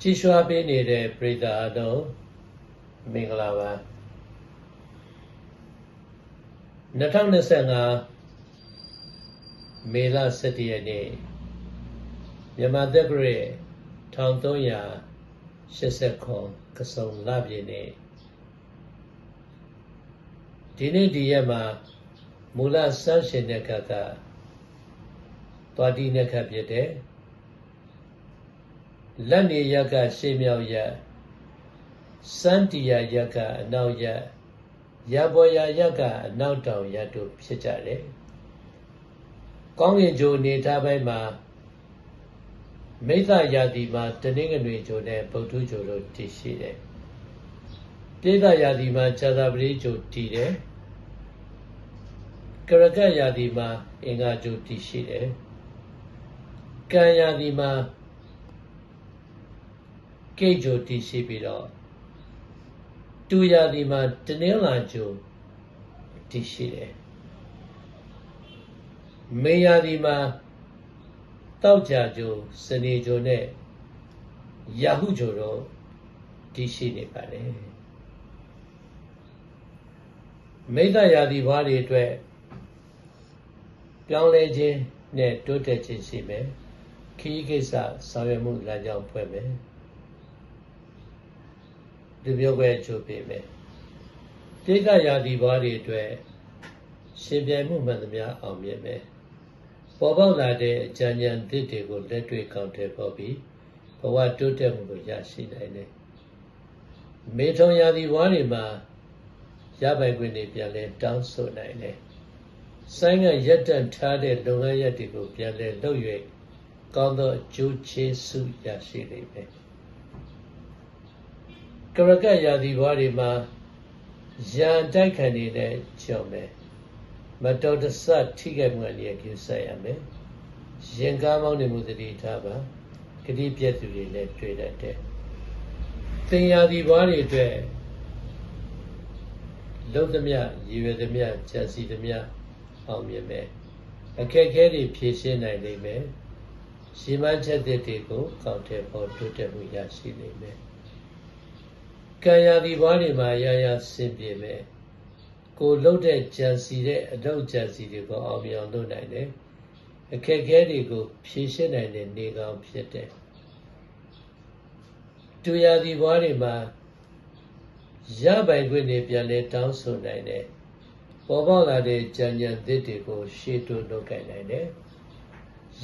ကြည်ရွှာပေးနေတဲ့ပရိသတ်အတော်မင်္ဂလာပါ2025မေလ17ရက်နေ့မြန်မာတက္ကရာ1389ကစုံလပြည့်နေ့ဒီနေ့ဒီရက်မှာမူလဆန်းရှင်တဲ့ခါကသွားတိနဲ့ခတ်ဖြစ်တဲ့ လက်နေရက်ကရှေးမြောက်ရက်စန္တီယာရက်ကအနောက်ရက်ရဘော်ယာရက်ကအနောက်တောင်ရက်တို့ဖြစ်ကြတယ်။ကောင်းကင်ဂျိုနေထားပိုင်းမှာမိသယာတိမှာတနင်္ဂနွေဂျိုနဲ့ဗုဒ္ဓဂျိုတို့တည်ရှိတယ်။ပိသယာတိမှာဇာတာပတိဂျိုတည်တယ်။ကရကယာတိမှာအင်္ဂါဂျိုတည်ရှိတယ်။ကံယာတိမှာ ကိတ်ဂျိုတည်ရှိပြီးတော့တူရာဒီမှာတနင်္လာဂျိုတည်ရှိတယ်မေယာဒီမှာတောက်ကြဂျိုစနေဂျိုနဲ့ယာဟုဂျိုတော့တည်ရှိနေပါတယ်မိဒယာဒီဘွားတွေအတွက်ပြောင်းလဲခြင်းနဲ့တိုးတက်ခြင်းရှိမယ်ခီးကိစ္စဆောင်ရွက်မှုလမ်းကြောင်းဖွဲ့မယ် လူမျိုးပဲချုပ်ပေးမယ်ပြိဋ္ဌယာတိဘွားတွေအတွက်ရှင်ပြိုင်မှုမှန်သမျှအောင်မြင်မယ်ပေါ်ပေါက်လာတဲ့အကြံဉာဏ်သစ်တွေကိုလက်တွေ့ကောင်းတယ်ပေါ်ပြီးဘဝတိုးတက်မှုကိုရရှိနိုင်တယ်မေထုံယာတိဘွားတွေမှာရပိုင်ခွင့်တွေပြန်လဲတောင်းဆိုနိုင်တယ်ဆိုင်းကရက်တန့်ထားတဲ့လုပ်ငန်းရက်တွေကိုပြန်လဲလုပ်၍ကောင်းသောအကျိုးချေးစုရရှိလိမ့်မယ် ကရကရာသီဘွားတွေမှာရန်တိုက်ခံနေတဲ့ကြောင့်ပဲမတော်တဆထိခိုက်မှုအနေနဲ့ကျဆက်ရမယ်ရင်ကားမောင်းနေမှုတတိထားပါဂတိပြည့်သူတွေလည်းတွေ့တတ်တယ်သင်ရာသီဘွားတွေအတွက်လုံးသမျှရည်ရွယ်သမျှကြံစီသမျှအောင်မြင်မယ်အခက်အခဲတွေဖြေရှင်းနိုင်လိမ့်မယ်ရှင်းမချက်တွေကိုကောက်တဲ့ပေါ်တိုးတက်မှုရရှိလိမ့်မယ် ကံရာဒီဘွားတွေမှာရရဆင်ပြေမယ်ကိုလှုပ်တဲ့ကြံစီတဲ့အတော့ကြံစီတွေကိုအောင်မြင်အောင်လုပ်နိုင်တယ်အခက်အခဲတွေကိုဖြေရှင်းနိုင်တဲ့နေကောင်ဖြစ်တယ်တူရာဒီဘွားတွေမှာရပိုင်ခွင့်တွေပြန်လဲတောင်းဆိုနိုင်တယ်ပေါ်ပေါက်လာတဲ့ကြံကြံသစ်တွေကိုရှေ့တိုးလုပ်ကြနိုင်တယ်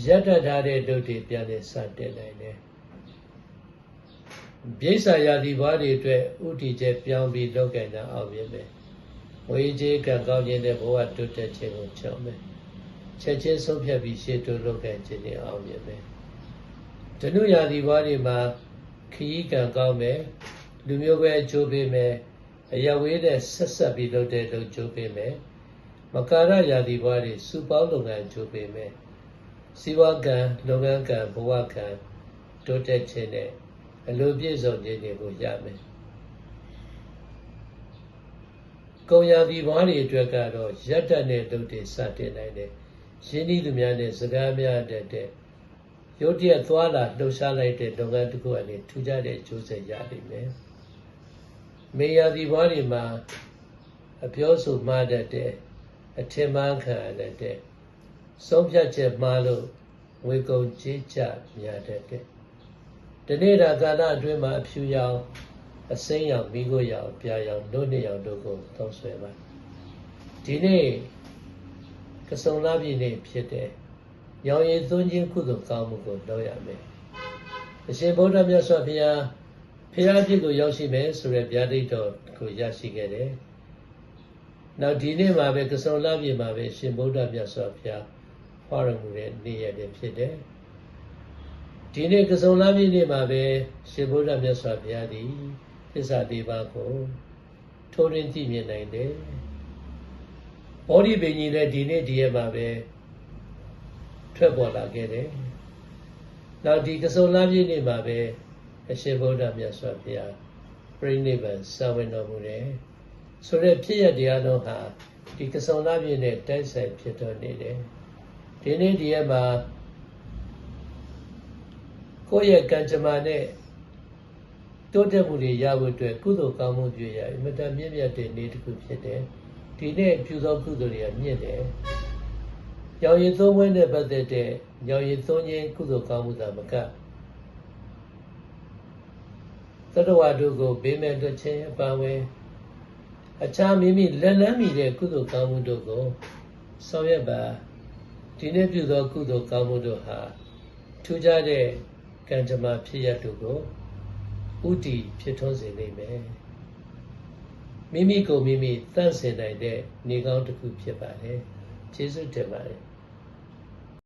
ရတ္တထားတဲ့ဒုတ်တွေပြန်လဲစတင်နိုင်တယ် ပြိဿာယာတိဘွားတွေအတွက်ဥတီချက်ပြောင်းပြီးလောက်ကင်တာအောင်မြင်မယ်။ဝေကြီးကံကောင်းခြင်းတဲ့ဘဝတိုးတက်ခြင်းကိုချောင်းမယ်။ချက်ချင်းဆုံးဖြတ်ပြီးရှေ့တိုးလောက်ကင်ခြင်းနဲ့အောင်မြင်မယ်။ဓနုယာတိဘွားတွေမှာခရီးကံကောင်းမယ်။လူမျိုးပဲအကျိုးပေးမယ်။အယဝေးတဲ့ဆက်ဆက်ပြီးလုပ်တဲ့လုပ်ကျိုးပေးမယ်။မကာရယာတိဘွားတွေစုပေါင်းလုပ်ငန်းကျိုးပေးမယ်။စီဝကံလုပ်ငန်းကံဘဝကံတိုးတက်ခြင်းနဲ့ အလိုပြည့်စုံခြင်းတွေကိုရမယ်။ကုံယာဒီဘွားတွေအတွက်ကတော့ရက်တက်တဲ့လုပ်တွေစတင်နိုင်တယ်။ရင်းနှီးသူများနဲ့စကားများတဲ့တဲ့ရုတ်တရက်သွားလာလှုပ်ရှားလိုက်တဲ့လုပ်ငန်းတစ်ခုအနေထူးခြားတဲ့အကျိုးဆက်ရနိုင်မယ်။မေယာဒီဘွားတွေမှာအပြောဆိုမှားတတ်တဲ့အထင်မှားခံရတဲ့ဆုံးဖြတ်ချက်မှားလို့ငွေကုန်ကြေးကျများတတ်တဲ့ တနေ့တာကာလအတွင်းမှာအဖြူရောင်အစိမ်းရောင်မိခိုးရောင်ပြာရောင်တို့နှစ်ရောင်တို့ကိုသုံးဆွဲပါဒီနေ့ကစုံလာပြည့်နေ့ဖြစ်တဲ့ရောင်ရည်သွင်းခြင်းကုသိုလ်ကောင်းမှုကိုလုပ်ရမယ်အရှင်ဗုဒ္ဓမြတ်စွာဘုရားဖရာပြည့်ကိုရောက်ရှိမယ်ဆိုရယ်ဗျာဒိတ်တော်ကိုရရှိခဲ့တယ်နောက်ဒီနေ့မှာပဲကစုံလာပြည့်မှာပဲရှင်ဗုဒ္ဓမြတ်စွာဘုရားဟောရမူတဲ့နေ့ရက်တွေဖြစ်တယ် ဒီနေ့ကစုံလာပြည့်နေ့မှာပဲရှင်ဘုရားမြတ်စွာဘုရားသည်သစ္စာလေးပါးကိုထိုးရင်းကြည့်မြင်နိုင်တယ်။ဘောဓိပင်ကြီးလည်းဒီနေ့ဒီရက်မှာပဲထွက်ပေါ်လာခဲ့တယ်။နောက်ဒီကစုံလာပြည့်နေ့မှာပဲအရှင်ဘုရားမြတ်စွာဘုရားပြိဋိဘံစာဝင်တော်မူတယ်။ဆိုတဲ့ဖြစ်ရတရားလုံးဟာဒီကစုံလာပြည့်နဲ့တိုက်ဆိုင်ဖြစ်တော်နေတယ်။ဒီနေ့ဒီရက်မှာ ကိုယ့်ရဲ့ကံကြမ္မာနဲ့တိုးတက်မှုတွေရဖို့အတွက်ကုသိုလ်ကောင်းမှုပြုရအင်မတန်မြင့်မြတ်တဲ့နေ့တစ်ခုဖြစ်တယ်ဒီနေ့ပြုသောကုသိုလ်တွေကမြင့်တယ်။ရောင်ရည်သုံးဝဲနဲ့ပတ်သက်တဲ့ရောင်ရည်သုံးခြင်းကုသိုလ်ကောင်းမှုသာမကသတ္တဝါတို့ကိုဘေးမဲ့တွခြင်းအပါအဝင်အခြားမိမိလက်လန်းမိတဲ့ကုသိုလ်ကောင်းမှုတို့ကိုဆောင်ရွက်ပါဒီနေ့ပြုသောကုသိုလ်ကောင်းမှုတို့ဟာထူးခြားတဲ့ ကံကြမ္မာဖြစ်ရတို့ကိုဥတီဖြစ်ထွန်းစေနိုင်မယ်မိမိကိုမိမိတန့်စင်နိုင်တဲ့နေကောင်းတစ်ခုဖြစ်ပါတယ်ကျေးဇူးတင်ပါတယ်